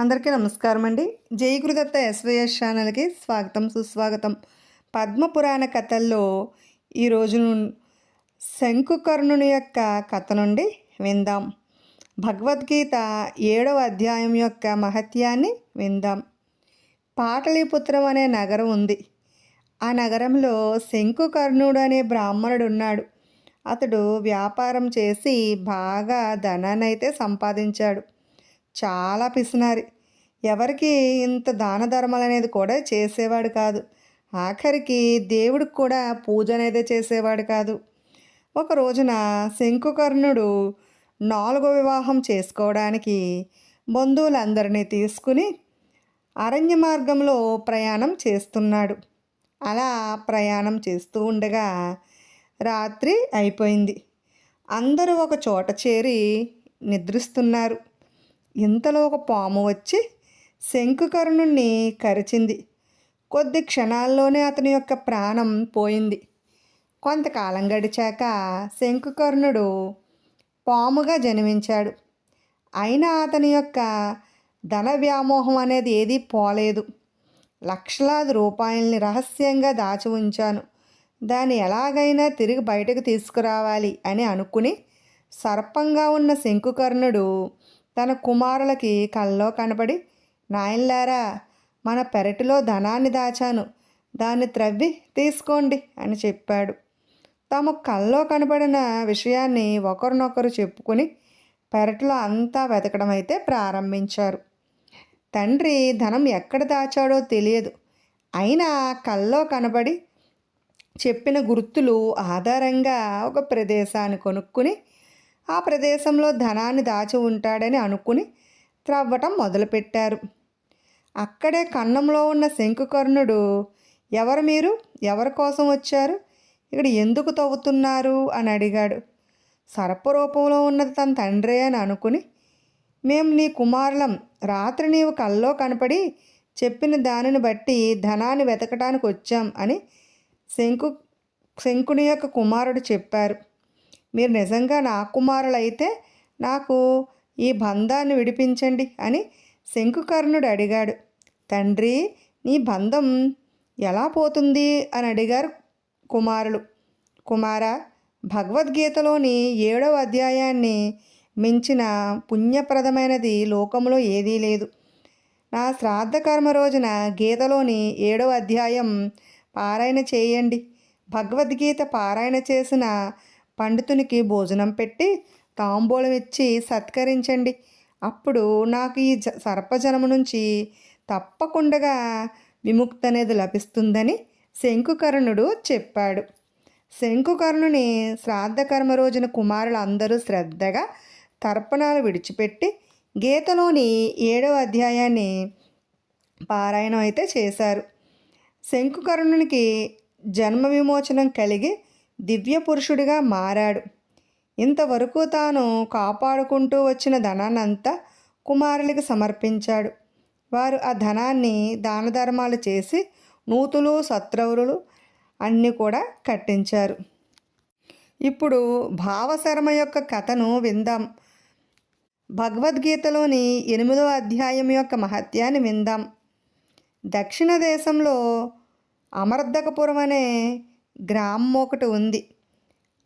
అందరికీ నమస్కారం అండి జై గురుదత్త ఎస్వైఎస్ ఛానల్కి స్వాగతం సుస్వాగతం. పద్మపురాణ కథల్లో ఈరోజు శంకుకర్ణుని యొక్క కథ నుండి విందాం. భగవద్గీత ఏడవ అధ్యాయం యొక్క మహత్యాన్ని విందాం. పాటలీపుత్రం అనే నగరం ఉంది. ఆ నగరంలో శంకుకర్ణుడు అనే బ్రాహ్మణుడు ఉన్నాడు. అతడు వ్యాపారం చేసి బాగా ధనాన్ని అయితే సంపాదించాడు. చాలా పిసినారి. ఎవరికి ఇంత దాన ధర్మాలు అనేది కూడా చేసేవాడు కాదు. ఆఖరికి దేవుడికి కూడా పూజ అనేది చేసేవాడు కాదు. ఒక రోజున శంకుకర్ణుడు నాలుగో వివాహం చేసుకోవడానికి బంధువులందరినీ తీసుకుని అరణ్య మార్గంలో ప్రయాణం చేస్తున్నాడు. అలా ప్రయాణం చేస్తూ ఉండగా రాత్రి అయిపోయింది. అందరూ ఒక చోట చేరి నిద్రిస్తున్నారు. ఇంతలో ఒక పాము వచ్చి శంకుకర్ణుణ్ణి కరిచింది. కొద్ది క్షణాల్లోనే అతని యొక్క ప్రాణం పోయింది. కొంతకాలం గడిచాక శంకుకర్ణుడు పాముగా జన్మించాడు. అయినా అతని యొక్క ధన వ్యామోహం అనేది ఏదీ పోలేదు. లక్షలాది రూపాయల్ని రహస్యంగా దాచి ఉంచాను. దాన్ని ఎలాగైనా తిరిగి బయటకు తీసుకురావాలి అని అనుకుని సర్పంగా ఉన్న శంకుకర్ణుడు తన కుమారులకి కల్లో కనబడి నాయన్లారా మన పెరటిలో ధనాన్ని దాచాను. దాన్ని త్రవ్వి తీసుకోండి అని చెప్పాడు. తమ కల్లో కనబడిన విషయాన్ని ఒకరినొకరు చెప్పుకుని పెరటిలో అంతా వెతకడం అయితే ప్రారంభించారు. తండ్రి ధనం ఎక్కడ దాచాడో తెలియదు. అయినా కల్లో కనబడి చెప్పిన గుర్తులు ఆధారంగా ఒక ప్రదేశాన్ని కొనుక్కుని ఆ ప్రదేశంలో ధనాన్ని దాచి ఉంటాడని అనుకుని త్రవ్వటం మొదలుపెట్టారు. అక్కడే కన్నంలో ఉన్న శంకుకర్ణుడు ఎవరు మీరు? ఎవరి కోసం వచ్చారు? ఇక్కడ ఎందుకు తవ్వుతున్నారు? అని అడిగాడు. సర్పరూపంలో ఉన్నది తన తండ్రే అని అనుకుని మేము నీ కుమారులం. రాత్రి నీవు కల్లో కనపడి చెప్పిన దానిని బట్టి ధనాన్ని వెతకటానికి వచ్చాం అని శంకు శంకుని యొక్క కుమారుడు చెప్పారు. మీరు నిజంగా నా కుమారులైతే నాకు ఈ బంధాన్ని విడిపించండి అని శంకుకర్ణుడు అడిగాడు. తండ్రి నీ బంధం ఎలా పోతుంది? అని అడిగారు కుమారులు. కుమార భగవద్గీతలోని ఏడవ అధ్యాయాన్ని మించిన పుణ్యప్రదమైనది లోకంలో ఏదీ లేదు. నా శ్రాద్ధ కర్మ రోజున గీతలోని ఏడవ అధ్యాయం పారాయణ చేయండి. భగవద్గీత పారాయణ చేసిన పండితునికి భోజనం పెట్టి తాంబూలం ఇచ్చి సత్కరించండి. అప్పుడు నాకు ఈ జ సర్పజనము నుంచి తప్పకుండా విముక్తి అనేది లభిస్తుందని శంకుకర్ణుడు చెప్పాడు. శంకుకర్ణుని శ్రాద్ధకర్మ రోజున కుమారులు అందరూ శ్రద్ధగా తర్పణాలు విడిచిపెట్టి గీతలోని ఏడవ అధ్యాయాన్ని పారాయణం అయితే చేశారు. శంకుకర్ణునికి జన్మ విమోచనం కలిగి దివ్య పురుషుడిగా మారాడు. ఇంతవరకు తాను కాపాడుకుంటూ వచ్చిన ధనాన్నంతా కుమారులకి సమర్పించాడు. వారు ఆ ధనాన్ని దాన ధర్మాలు చేసి నూతులు సత్రవులు అన్నీ కూడా కట్టించారు. ఇప్పుడు భావశర్మ యొక్క కథను విందాం. భగవద్గీతలోని ఎనిమిదో అధ్యాయం యొక్క మహత్యాన్ని విందాం. దక్షిణ దేశంలో అమర్దకపురం అనే గ్రామం ఒకటి ఉంది.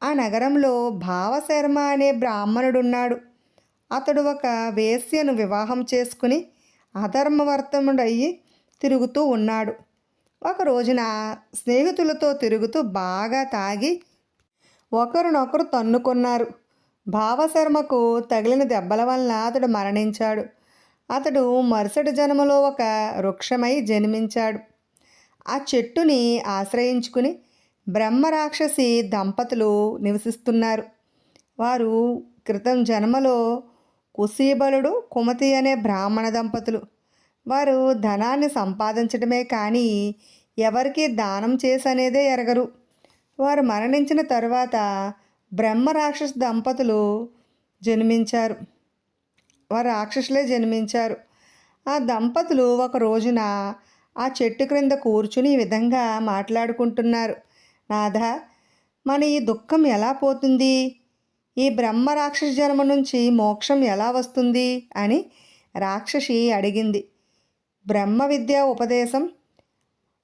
ఆ నగరంలో భావశర్మ అనే బ్రాహ్మణుడున్నాడు. అతడు ఒక వేశ్యను వివాహం చేసుకుని అధర్మవర్తముడయ్యి తిరుగుతూ ఉన్నాడు. ఒక రోజున స్నేహితులతో తిరుగుతూ బాగా తాగి ఒకరినొకరు తన్నుకున్నారు. భావశర్మకు తగిలిన దెబ్బల వలన అతడు మరణించాడు. అతడు మరుసటి జన్మలో ఒక వృక్షమై జన్మించాడు. ఆ చెట్టుని ఆశ్రయించుకుని బ్రహ్మరాక్షసి దంపతులు నివసిస్తున్నారు. వారు క్రితం జన్మలో కుశీబలుడు కుమతి అనే బ్రాహ్మణ దంపతులు. వారు ధనాన్ని సంపాదించడమే కానీ ఎవరికి దానం చేసనేదే ఎరగరు. వారు మరణించిన తరువాత బ్రహ్మరాక్షస దంపతులు జన్మించారు. వారు రాక్షసులే జన్మించారు. ఆ దంపతులు ఒక రోజున ఆ చెట్టు క్రింద కూర్చుని ఈ విధంగా మాట్లాడుకుంటున్నారు. నాథ మన ఈ దుఃఖం ఎలా పోతుంది? ఈ బ్రహ్మ రాక్షస జన్మ నుంచి మోక్షం ఎలా వస్తుంది? అని రాక్షసి అడిగింది. బ్రహ్మ విద్య ఉపదేశం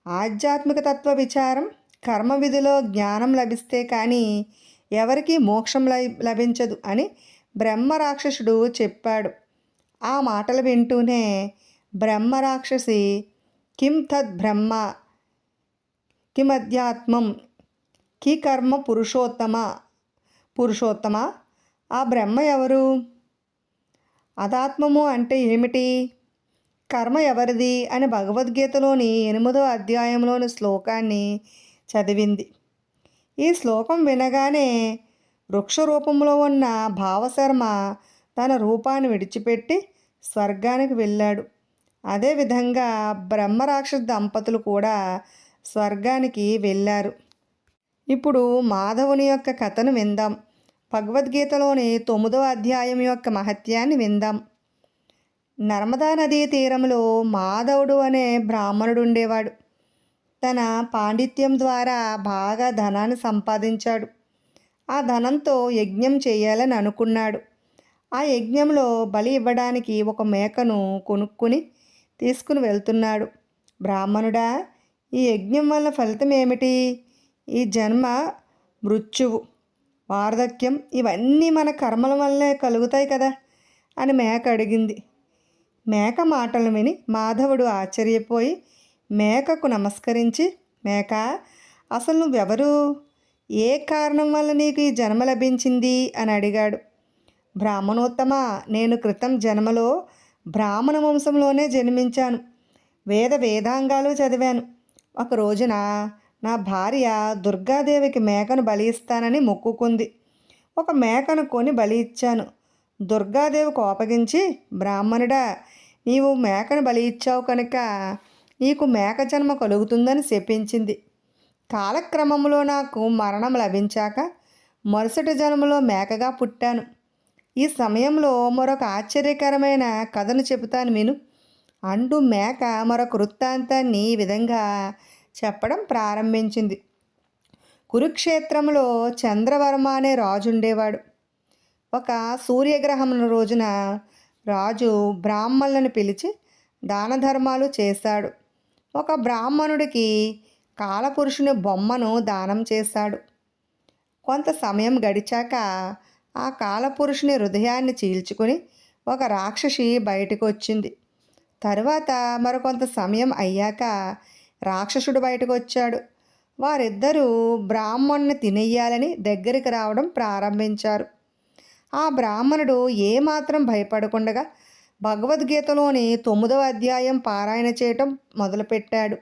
ఆధ్యాత్మిక తత్వ విచారం కర్మ విధిలో జ్ఞానం లభిస్తే కానీ ఎవరికి మోక్షం లై- లభించదు అని బ్రహ్మ రాక్షసుడు చెప్పాడు. ఆ మాటలు వింటూనే బ్రహ్మ రాక్షసి కిం తద్ బ్రహ్మ కిమధ్యాత్మం కి కర్మ పురుషోత్తమ? పురుషోత్తమ? ఆ బ్రహ్మ ఎవరు? అదాత్మము అంటే ఏమిటి? కర్మ ఎవరిది? అని భగవద్గీతలోని ఎనిమిదో అధ్యాయంలోని శ్లోకాన్ని చదివింది. ఈ శ్లోకం వినగానే వృక్ష రూపంలో ఉన్న భావశర్మ తన రూపాన్ని విడిచిపెట్టి స్వర్గానికి వెళ్ళాడు. అదేవిధంగా బ్రహ్మరాక్షస దంపతులు కూడా స్వర్గానికి వెళ్ళారు. ఇప్పుడు మాధవుని యొక్క కథను విందాం. భగవద్గీతలోని తొమ్మిదవ అధ్యాయం యొక్క మహత్యాన్ని విందాం. నర్మదా నదీ తీరంలో మాధవుడు అనే బ్రాహ్మణుడు ఉండేవాడు తన పాండిత్యం ద్వారా బాగా ధనాన్ని సంపాదించాడు. ఆ ధనంతో యజ్ఞం చేయాలని అనుకున్నాడు. ఆ యజ్ఞంలో బలి ఇవ్వడానికి ఒక మేకను కొనుక్కుని తీసుకుని వెళ్తున్నాడు. బ్రాహ్మణుడా ఈ యజ్ఞం వల్ల ఫలితం ఏమిటి ఈ జన్మ మృత్యువు వార్ధక్యం ఇవన్నీ మన కర్మల వల్లే కలుగుతాయి కదా అని మేక అడిగింది. మేక మాటలు విని మాధవుడు ఆశ్చర్యపోయి మేకకు నమస్కరించి మేక అసలు నువ్వెవరు? ఏ కారణం వల్ల నీకు ఈ జన్మ లభించింది? అని అడిగాడు. బ్రాహ్మణోత్తమ నేను క్రితం జన్మలో బ్రాహ్మణ వంశంలోనే జన్మించాను. వేద వేదాంగాలు చదివాను. ఒక రోజున నా భార్య దుర్గాదేవికి మేకను బలి ఇస్తానని మొక్కుకుంది. ఒక మేకను కొని బలి ఇచ్చాను దుర్గాదేవి కోపగించి బ్రాహ్మణుడా నీవు మేకను బలి ఇచ్చావు కనుక నీకు మేక జన్మ కలుగుతుందని శపించింది. కాలక్రమంలో నాకు మరణం లభించాక మరుసటి జన్మలో మేకగా పుట్టాను. ఈ సమయంలో మరొక ఆశ్చర్యకరమైన కథను చెబుతాను నేను అంటూ మేక మరొక వృత్తాంతాన్ని ఈ విధంగా చెప్పడం ప్రారంభించింది. కురుక్షేత్రంలో చంద్రవర్మ అనే రాజు ఉండేవాడు ఒక సూర్యగ్రహం రోజున రాజు బ్రాహ్మణులను పిలిచి దాన ధర్మాలు చేశాడు. ఒక బ్రాహ్మణుడికి కాలపురుషుని బొమ్మను దానం చేశాడు. కొంత సమయం గడిచాక ఆ కాలపురుషుని హృదయాన్ని చీల్చుకుని ఒక రాక్షసి బయటకు వచ్చింది తరువాత మరికొంత సమయం అయ్యాక రాక్షసుడు బయటకు వచ్చాడు వారిద్దరూ బ్రాహ్మణ్ణి తినేయాలని దగ్గరికి రావడం ప్రారంభించారు. ఆ బ్రాహ్మణుడు ఏమాత్రం భయపడకుండా భగవద్గీతలోని తొమ్మిదవ అధ్యాయం పారాయణ చేయటం మొదలుపెట్టాడు.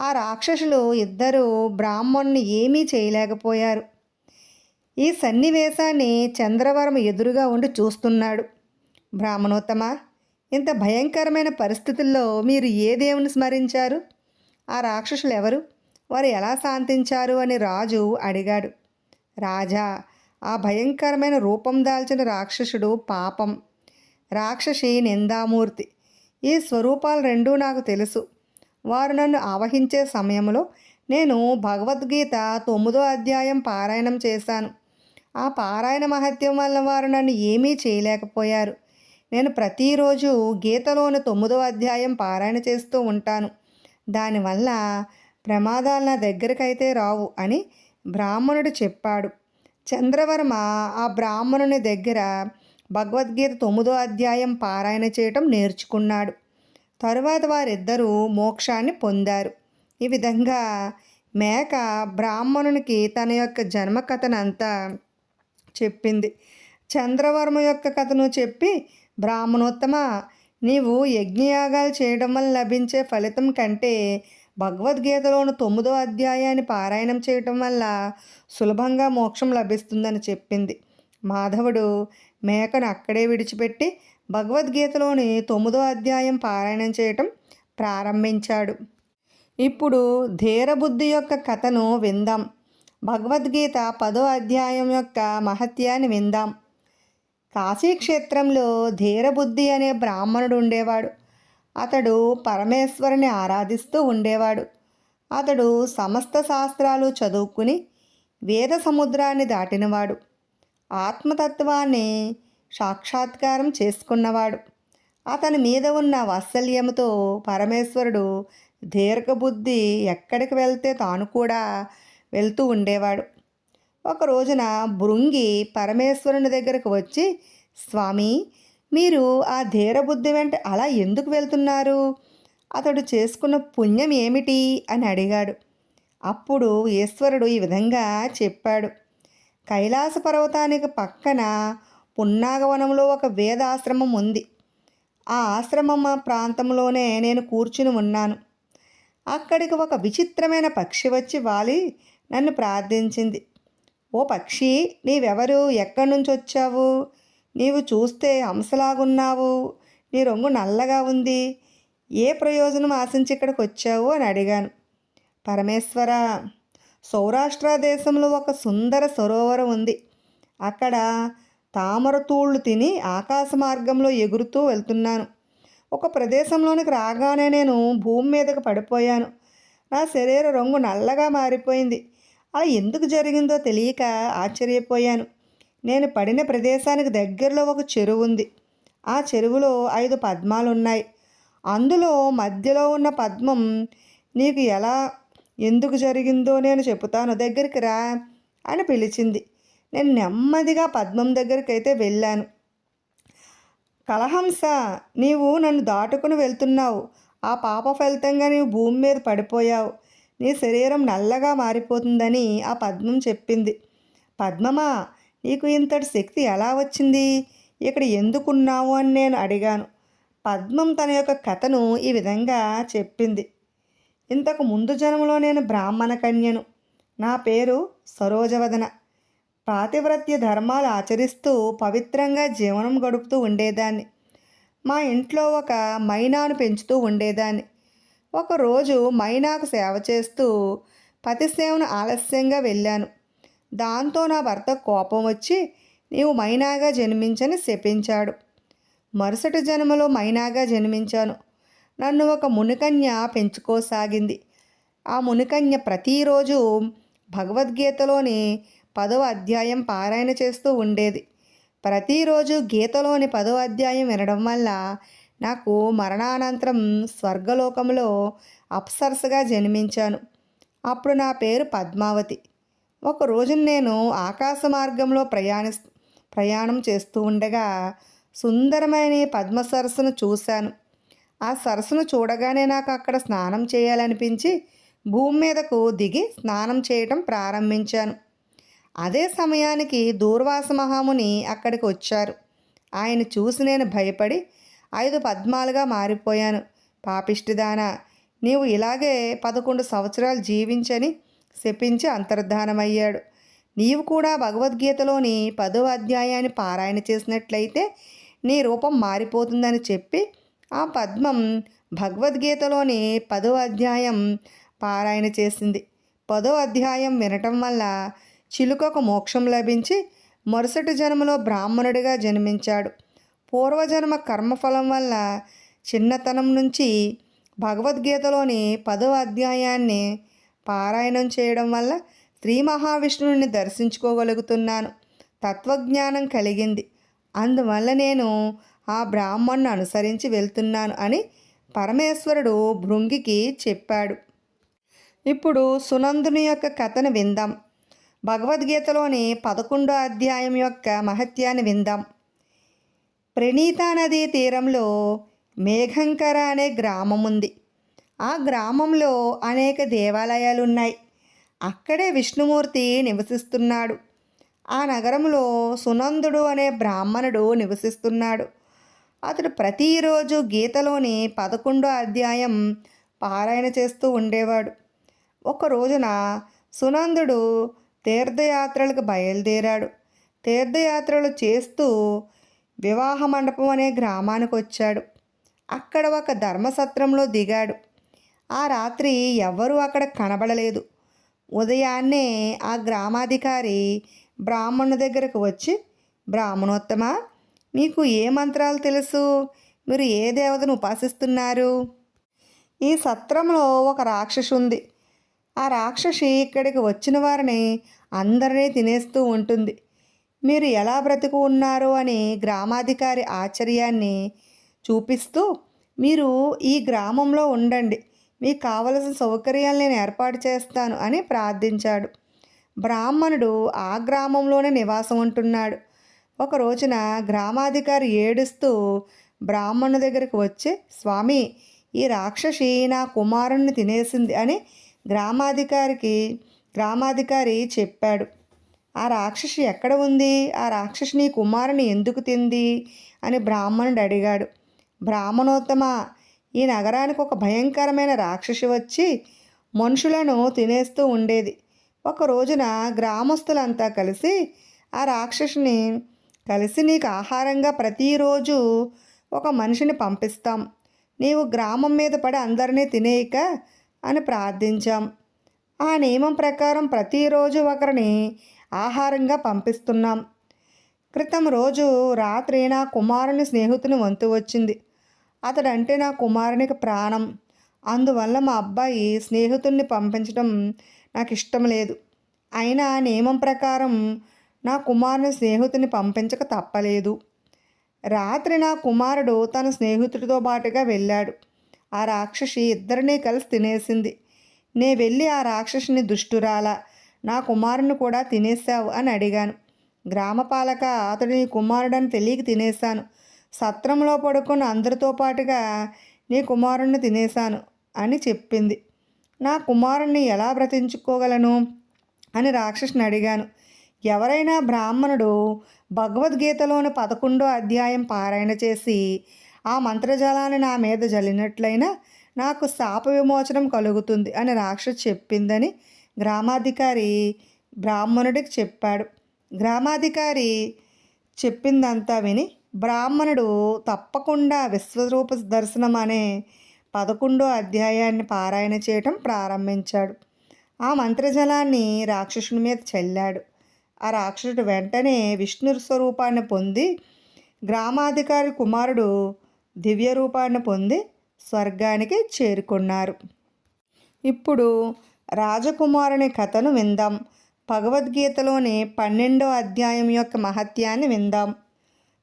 ఆ రాక్షసులు ఇద్దరూ బ్రాహ్మణ్ణి ఏమీ చేయలేకపోయారు. ఈ సన్నివేశాన్ని చంద్రవరం ఎదురుగా ఉండి చూస్తున్నాడు. బ్రాహ్మణోత్తమ ఇంత భయంకరమైన పరిస్థితుల్లో మీరు ఏ దేవుని స్మరించారు? ఆ రాక్షసులు ఎవరు వారు ఎలా శాంతించారు? అని రాజు అడిగాడు. రాజా ఆ భయంకరమైన రూపం దాల్చిన రాక్షసుడు పాపం. రాక్షసి నిందామూర్తి. ఈ స్వరూపాలు రెండూ నాకు తెలుసు. వారు నన్ను ఆవహించే సమయంలో నేను భగవద్గీత తొమ్మిదో అధ్యాయం పారాయణం చేశాను. ఆ పారాయణ మహత్యం వల్ల వారు నన్ను ఏమీ చేయలేకపోయారు. నేను ప్రతిరోజు గీతలోని తొమ్మిదో అధ్యాయం పారాయణ చేస్తూ ఉంటాను. దానివల్ల ప్రమాదాలు నా దగ్గరకైతే రావు అని బ్రాహ్మణుడు చెప్పాడు. చంద్రవర్మ ఆ బ్రాహ్మణుని దగ్గర భగవద్గీత తొమ్మిదో అధ్యాయం పారాయణ చేయటం నేర్చుకున్నాడు. తరువాత వారిద్దరూ మోక్షాన్ని పొందారు. ఈ విధంగా మేక బ్రాహ్మణునికి తన యొక్క జన్మ కథనంతా చెప్పింది. చంద్రవర్మ యొక్క కథను చెప్పి బ్రాహ్మణోత్తమ నీవు యజ్ఞయాగాలు చేయడం వల్ల లభించే ఫలితం కంటే భగవద్గీతలోని తొమ్మిదో అధ్యాయాన్ని పారాయణం చేయటం వల్ల సులభంగా మోక్షం లభిస్తుందని చెప్పింది. మాధవుడు మేకను అక్కడే విడిచిపెట్టి భగవద్గీతలోని తొమ్మిదో అధ్యాయం పారాయణం చేయటం ప్రారంభించాడు. ఇప్పుడు ధీరబుద్ధి యొక్క కథను విందాం. భగవద్గీత పదో అధ్యాయం యొక్క మహత్యాన్ని విందాం. కాశీక్షేత్రంలో ధీరబుద్ధి అనే బ్రాహ్మణుడు ఉండేవాడు. అతడు పరమేశ్వరుని ఆరాధిస్తూ ఉండేవాడు. అతడు సమస్త శాస్త్రాలు చదువుకుని వేద సముద్రాన్ని దాటినవాడు. ఆత్మతత్వాన్ని సాక్షాత్కారం చేసుకున్నవాడు. అతని మీద ఉన్న వాత్సల్యంతో పరమేశ్వరుడు దీర్ఘబుద్ధి ఎక్కడికి వెళ్తే తాను కూడా వెళ్తూ ఉండేవాడు. ఒక రోజున భృంగి పరమేశ్వరుని దగ్గరకు వచ్చి స్వామి మీరు ఆ ధీరబుద్ధి వెంట అలా ఎందుకు వెళ్తున్నారు? అతడు చేసుకున్న పుణ్యం ఏమిటి? అని అడిగాడు. అప్పుడు ఈశ్వరుడు ఈ విధంగా చెప్పాడు. కైలాస పర్వతానికి పక్కన పున్నాగవనంలో ఒక వేదాశ్రమం ఉంది. ఆ ఆశ్రమం ప్రాంతంలోనే నేను కూర్చుని ఉన్నాను. అక్కడికి ఒక విచిత్రమైన పక్షి వచ్చి వాలి నన్ను ప్రార్థించింది. ఓ పక్షి నీవెవరు? ఎక్కడి నుంచి వచ్చావు నీవు చూస్తే హంసలాగున్నావు. నీ రంగు నల్లగా ఉంది. ఏ ప్రయోజనం ఆశించి ఇక్కడికి వచ్చావు అని అడిగాను. పరమేశ్వర సౌరాష్ట్ర దేశంలో ఒక సుందర సరోవరం ఉంది. అక్కడ తామర తూళ్ళు తిని ఆకాశ మార్గంలో ఎగురుతూ వెళ్తున్నాను. ఒక ప్రదేశంలోనికి రాగానే నేను భూమి మీదకు పడిపోయాను. నా శరీర రంగు నల్లగా మారిపోయింది. అలా ఎందుకు జరిగిందో తెలియక ఆశ్చర్యపోయాను. నేను పడిన ప్రదేశానికి దగ్గరలో ఒక చెరువు ఉంది. ఆ చెరువులో ఐదు పద్మాలు ఉన్నాయి అందులో మధ్యలో ఉన్న పద్మం నీకు ఎలా ఎందుకు జరిగిందో నేను చెబుతాను దగ్గరికి రా అని పిలిచింది. నేను నెమ్మదిగా పద్మం దగ్గరికి అయితే వెళ్ళాను. కలహంస నీవు నన్ను దాటుకుని వెళ్తున్నావు. ఆ పాప ఫలితంగా నీవు భూమి మీద పడిపోయావు. నీ శరీరం నల్లగా మారిపోతుందని ఆ పద్మం చెప్పింది. పద్మమా నీకు ఇంతటి శక్తి ఎలా వచ్చింది? ఇక్కడ ఎందుకున్నావు అని నేను అడిగాను. పద్మం తన యొక్క కథను ఈ విధంగా చెప్పింది. ఇంతకు ముందు జన్మలో నేను బ్రాహ్మణ కన్యను. నా పేరు సరోజవదన. పాతివ్రత్య ధర్మాలు ఆచరిస్తూ పవిత్రంగా జీవనం గడుపుతూ ఉండేదాన్ని. మా ఇంట్లో ఒక మైనాను పెంచుతూ ఉండేదాన్ని. ఒకరోజు మైనాకు సేవ చేస్తూ పతిసేవను ఆలస్యంగా వెళ్ళాను. దాంతో నా భర్త కోపం వచ్చి నీవు మైనాగా జన్మించని శపించాడు. మరుసటి జన్మలో మైనాగా జన్మించాను. నన్ను ఒక మునికన్య పెంచుకోసాగింది. ఆ మునికన్య ప్రతిరోజు భగవద్గీతలోని పదవ అధ్యాయం పారాయణ చేస్తూ ఉండేది. ప్రతిరోజు గీతలోని పదవ అధ్యాయం వినడం వల్ల నాకు మరణానంతరం స్వర్గలోకంలో అప్సరసగా జన్మించాను. అప్పుడు నా పేరు పద్మావతి. ఒక రోజున నేను ఆకాశ మార్గంలో ప్రయాణి ప్రయాణం చేస్తూ ఉండగా సుందరమైన పద్మ సరస్సును చూశాను. ఆ సరస్సును చూడగానే నాకు అక్కడ స్నానం చేయాలనిపించి భూమి మీదకు దిగి స్నానం చేయటం ప్రారంభించాను. అదే సమయానికి దూర్వాస మహాముని అక్కడికి వచ్చారు. ఆయన చూసి నేను భయపడి ఐదు పద్మాలుగా మారిపోయాను. పాపిష్టిదానా నీవు ఇలాగే పదకొండు సంవత్సరాలు జీవించని శపించి అంతర్ధానమయ్యాడు. నీవు కూడా భగవద్గీతలోని పదో అధ్యాయాన్ని పారాయణ చేసినట్లయితే నీ రూపం మారిపోతుందని చెప్పి ఆ పద్మం భగవద్గీతలోని పదో అధ్యాయం పారాయణ చేసింది. పదో అధ్యాయం వినటం వల్ల చిలుకకు మోక్షం లభించి మరుసటి జన్మలో బ్రాహ్మణుడిగా జన్మించాడు. పూర్వజన్మ కర్మఫలం వల్ల చిన్నతనం నుంచి భగవద్గీతలోని పదో అధ్యాయాన్ని పారాయణం చేయడం వల్ల శ్రీ మహావిష్ణువుని దర్శించుకోగలుగుతున్నాను. తత్వజ్ఞానం కలిగింది. అందువల్ల నేను ఆ బ్రాహ్మణ్ణు అనుసరించి వెళ్తున్నాను అని పరమేశ్వరుడు భృంగికి చెప్పాడు. ఇప్పుడు సునందుని యొక్క కథను విందాం. భగవద్గీతలోని పదకొండో అధ్యాయం యొక్క మహత్యాన్ని విందాం. ప్రణీతా నదీ తీరంలో మేఘంకర అనే గ్రామం ఉంది ఆ గ్రామంలో అనేక దేవాలయాలు ఉన్నాయి అక్కడే విష్ణుమూర్తి నివసిస్తున్నాడు. ఆ నగరంలో సునందుడు అనే బ్రాహ్మణుడు నివసిస్తున్నాడు. అతడు ప్రతిరోజు గీతలోని పదకొండో అధ్యాయం పారాయణ చేస్తూ ఉండేవాడు. ఒక రోజున సునందుడు తీర్థయాత్రలకు బయలుదేరాడు. తీర్థయాత్రలు చేస్తూ వివాహ మండపం అనే గ్రామానికి వచ్చాడు. అక్కడ ఒక ధర్మసత్రంలో దిగాడు. ఆ రాత్రి ఎవ్వరూ అక్కడ కనబడలేదు. ఉదయాన్నే ఆ గ్రామాధికారి బ్రాహ్మణు దగ్గరకు వచ్చి బ్రాహ్మణోత్తమ మీకు ఏ మంత్రాలు తెలుసు? మీరు ఏ దేవతను ఉపాసిస్తున్నారు? ఈ సత్రంలో ఒక రాక్షసి ఉంది. ఆ రాక్షసి ఇక్కడికి వచ్చిన వారిని అందరినీ తినేస్తూ ఉంటుంది. మీరు ఎలా బ్రతుకు ఉన్నారు అని గ్రామాధికారి ఆశ్చర్యాన్ని చూపిస్తూ మీరు ఈ గ్రామంలో ఉండండి మీకు కావలసిన సౌకర్యాలు నేను ఏర్పాటు చేస్తాను అని ప్రార్థించాడు. బ్రాహ్మణుడు ఆ గ్రామంలోనే నివాసం ఉంటున్నాడు. ఒక రోజున గ్రామాధికారి ఏడుస్తూ బ్రాహ్మణు దగ్గరికి వచ్చి స్వామి ఈ రాక్షసి నా కుమారుణ్ణి తినేసింది అని గ్రామాధికారికి గ్రామాధికారి చెప్పాడు. ఆ రాక్షసి ఎక్కడ ఉంది? ఆ రాక్షసి నీ కుమారుని ఎందుకు తింది? అని బ్రాహ్మణుడు అడిగాడు. బ్రాహ్మణోత్తమ ఈ నగరానికి ఒక భయంకరమైన రాక్షసి వచ్చి మనుషులను తినేస్తూ ఉండేది. ఒక రోజున గ్రామస్తులంతా కలిసి ఆ రాక్షసుని కలిసి నీకు ఆహారంగా ప్రతిరోజు ఒక మనిషిని పంపిస్తాం. నీవు గ్రామం మీద పడి అందరినీ తినేయక అని ప్రార్థించాం. ఆ నియమం ప్రకారం ప్రతిరోజు ఒకరిని ఆహారంగా పంపిస్తున్నాం. క్రితం రోజు రాత్రి నా కుమారుని స్నేహితుని వంతు వచ్చింది. అతడంటే నా కుమారునికి ప్రాణం. అందువల్ల మా అబ్బాయి స్నేహితుడిని పంపించడం నాకు ఇష్టం లేదు. అయినా నియమం ప్రకారం నా కుమారుని స్నేహితుని పంపించక తప్పలేదు. రాత్రి నా కుమారుడు తన స్నేహితుడితో పాటుగా వెళ్ళాడు. ఆ రాక్షసి ఇద్దరినీ కలిసి తినేసింది. నే వెళ్ళి ఆ రాక్షసిని దుష్టురాలా. నా కుమారుని కూడా తినేశావు అని అడిగాను. గ్రామపాలక అతడు నీ కుమారుడని తెలియక తినేశాను. సత్రంలో పడుకున్న అందరితో పాటుగా నీ కుమారుణ్ణి తినేశాను అని చెప్పింది. నా కుమారుణ్ణి ఎలా బ్రతించుకోగలను అని రాక్షసుని అడిగాను. ఎవరైనా బ్రాహ్మణుడు భగవద్గీతలోని పదకొండో అధ్యాయం పారాయణ చేసి ఆ మంత్రజలాన్ని నా మీద జల్లినట్లయినా నాకు శాప విమోచనం కలుగుతుంది అని రాక్షసు చెప్పిందని గ్రామాధికారి బ్రాహ్మణుడికి చెప్పాడు. గ్రామాధికారి చెప్పిందంతా విని బ్రాహ్మణుడు తప్పకుండా విశ్వరూప దర్శనం అనే పదకొండో అధ్యాయాన్ని పారాయణ చేయటం ప్రారంభించాడు. ఆ మంత్రజలాన్ని రాక్షసుని మీద చల్లాడు. ఆ రాక్షసుడు వెంటనే విష్ణు స్వరూపాన్ని పొంది గ్రామాధికారి కుమారుడు దివ్య రూపాన్ని పొంది స్వర్గానికి చేరుకున్నారు. ఇప్పుడు రాజకుమారుని కథను విందాం. భగవద్గీతలోని పన్నెండో అధ్యాయం యొక్క మహత్యాన్ని విందాం.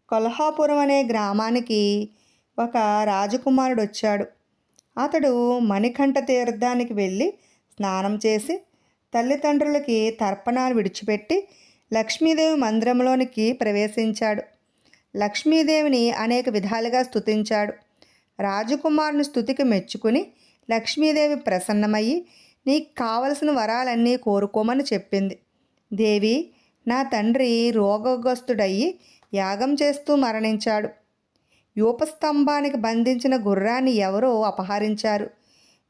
కొల్హాపురం అనే గ్రామానికి ఒక రాజకుమారుడు వచ్చాడు. అతడు మణికంఠ తీర్థానికి వెళ్ళి స్నానం చేసి తల్లిదండ్రులకి తర్పణాలు విడిచిపెట్టి లక్ష్మీదేవి మందిరంలోనికి ప్రవేశించాడు. లక్ష్మీదేవిని అనేక విధాలుగా స్థుతించాడు రాజకుమారుని స్థుతికి మెచ్చుకుని లక్ష్మీదేవి ప్రసన్నమయ్యి నీకు కావలసిన వరాలన్నీ కోరుకోమని చెప్పింది. దేవి నా తండ్రి రోగగ్రస్తుడయ్యి యాగం చేస్తూ మరణించాడు. యూపస్తంభానికి బంధించిన గుర్రాన్ని ఎవరో అపహరించారు.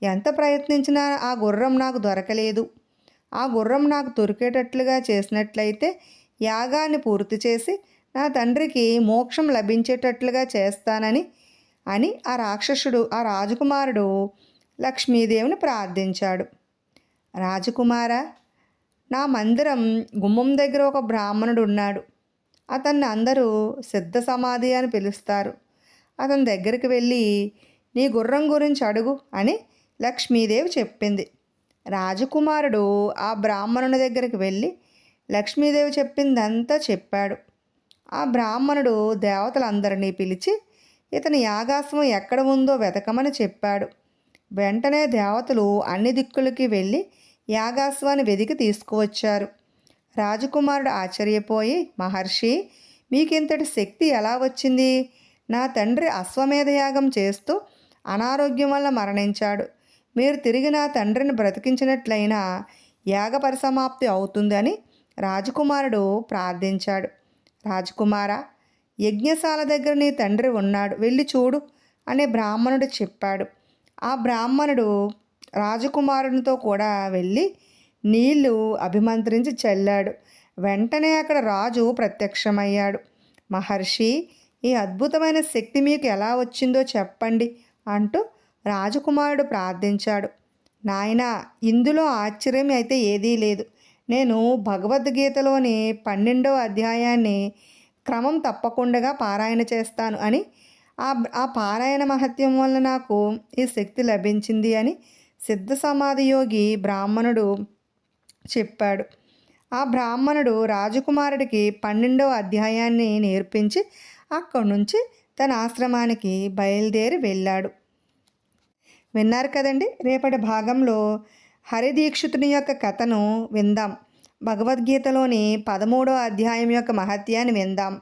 ఎంత ప్రయత్నించినా ఆ గుర్రం నాకు దొరకలేదు. ఆ గుర్రం నాకు దొరికేటట్లుగా చేసినట్లయితే యాగాన్ని పూర్తి చేసి నా తండ్రికి మోక్షం లభించేటట్లుగా చేస్తానని అని ఆ రాక్షసుడు ఆ రాజకుమారుడు లక్ష్మీదేవిని ప్రార్థించాడు. రాజకుమార నా మందిరం గుమ్మం దగ్గర ఒక బ్రాహ్మణుడు ఉన్నాడు. అతన్ని అందరూ సిద్ధ సమాధి అని పిలుస్తారు. అతని దగ్గరికి వెళ్ళి నీ గుర్రం గురించి అడుగు అని లక్ష్మీదేవి చెప్పింది. రాజకుమారుడు ఆ బ్రాహ్మణుని దగ్గరికి వెళ్ళి లక్ష్మీదేవి చెప్పిందంతా చెప్పాడు. ఆ బ్రాహ్మణుడు దేవతలందరినీ పిలిచి ఇతని యాగాశ్వం ఎక్కడ ఉందో వెతకమని చెప్పాడు. వెంటనే దేవతలు అన్ని దిక్కులకి వెళ్ళి యాగాశ్వాన్ని వెదికి తీసుకువచ్చారు. రాజకుమారుడు ఆశ్చర్యపోయి మహర్షి మీకింతటి శక్తి ఎలా వచ్చింది? నా తండ్రి అశ్వమేధ యాగం చేస్తూ అనారోగ్యం వల్ల మరణించాడు. మీరు తిరిగి నా తండ్రిని బ్రతికించినట్లయినా యాగ పరిసమాప్తి అవుతుందని రాజకుమారుడు ప్రార్థించాడు. రాజకుమార యజ్ఞశాల దగ్గర నీ తండ్రి ఉన్నాడు. వెళ్ళి చూడు అనే బ్రాహ్మణుడు చెప్పాడు. ఆ బ్రాహ్మణుడు రాజకుమారునితో కూడా వెళ్ళి నీళ్ళు అభిమంత్రించి చల్లాడు. వెంటనే అక్కడ రాజు ప్రత్యక్షమయ్యాడు. మహర్షి ఈ అద్భుతమైన శక్తి మీకు ఎలా వచ్చిందో చెప్పండి అంటూ రాజకుమారుడు ప్రార్థించాడు. నాయన ఇందులో ఆశ్చర్యం అయితే ఏదీ లేదు. నేను భగవద్గీతలోని పన్నెండవ అధ్యాయాన్ని క్రమం తప్పకుండా పారాయణ చేస్తాను అని ఆ ఆ పారాయణ మహత్యం వల్ల నాకు ఈ శక్తి లభించింది అని సిద్ధ సమాధి యోగి బ్రాహ్మణుడు చెప్పాడు. ఆ బ్రాహ్మణుడు రాజకుమారుడికి పన్నెండవ అధ్యాయాన్ని నేర్పించి అక్కడి నుంచి తన ఆశ్రమానికి బయలుదేరి వెళ్ళాడు. విన్నారు కదండి? రేపటి భాగంలో హరిదీక్షితుని యొక్క కథను విందాం. భగవద్గీతలోని పదమూడో అధ్యాయం యొక్క మహత్యాన్ని విందాం.